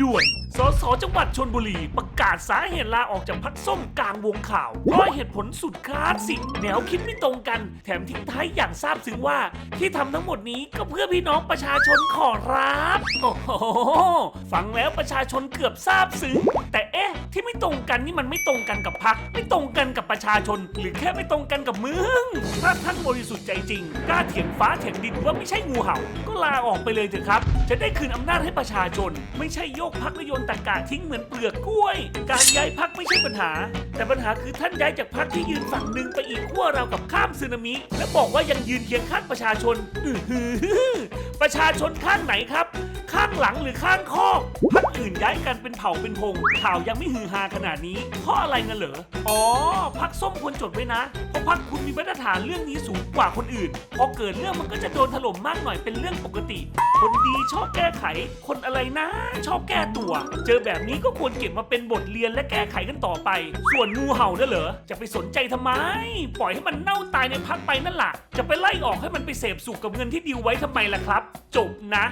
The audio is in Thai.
ด่วน สส จังหวัดชนบุรี ประกาศสาเหตุลาออกจากพักส้มกลางวงข่าวเพราะเหตุผลสุดคลาสสิกแนวคิดไม่ตรงกัน แถมทิ้งท้ายอย่างซาบซึ้งว่า ที่ทำทั้งหมดนี้ก็เพื่อพี่น้องประชาชนขอรับ โอ้โห ฟังแล้วประชาชนเกือบซาบซึ้งแต่เอ๊ะ ที่ไม่ตรงกันนี่มันไม่ตรงกันกับพัก ไม่ตรงกันกับประชาชน หรือแค่ไม่ตรงกันกับมึง ถ้าท่านบริสุทธิ์ใจจริงกล้าเถียงฟ้าเถียงดินว่าไม่ใช่งูเห่า ก็ลาออกไปเลยเถอะครับ จะได้คืนอำนาจให้ประชาชน ไม่ใช่โยกพักและโยนตะกาทิ้งเหมือนเปลือกกล้วย การย้ายพักไม่ใช่ปัญหา แต่ปัญหาคือท่านย้ายจากพักที่ยืนฝั่งหนึ่งไปอีกขั้วเรากับข้ามสึนามิ และบอกว่ายังยืนเคียงข้างประชาชน อือหือประชาชนข้างไหนครับ ข้างหลังหรือข้างคอกพัก อื่นย้ายกันเป็นเผ่าเป็นพง ข่าวยังไม่ฮือฮาขนาดนี้ เพราะอะไรงั้นเหรอ อ๋อ พักส้มควรจดไว้นะ เพราะพักคุณมีมาตรฐานเรื่องนี้สูงกว่าคนอื่น พอเกิดเรื่องมันก็จะโดนถล่มมากหน่อยเป็นเรื่องปกติ คนดีชอบแก้ไข คนอะไรนะ ชอบแก้ตัว เจอแบบนี้ก็ควรเก็บมาเป็นบทเรียนและแก้ไขกันต่อไป ส่วนงูเห่าน่ะเหรอ จะไปสนใจทำไม ปล่อยให้มันเน่าตายในพักไปนั่นแหละจะไปไล่ออกให้มันไปเสพสุขกับเงินที่ดิวไว้ทำไมล่ะครับ จบนะ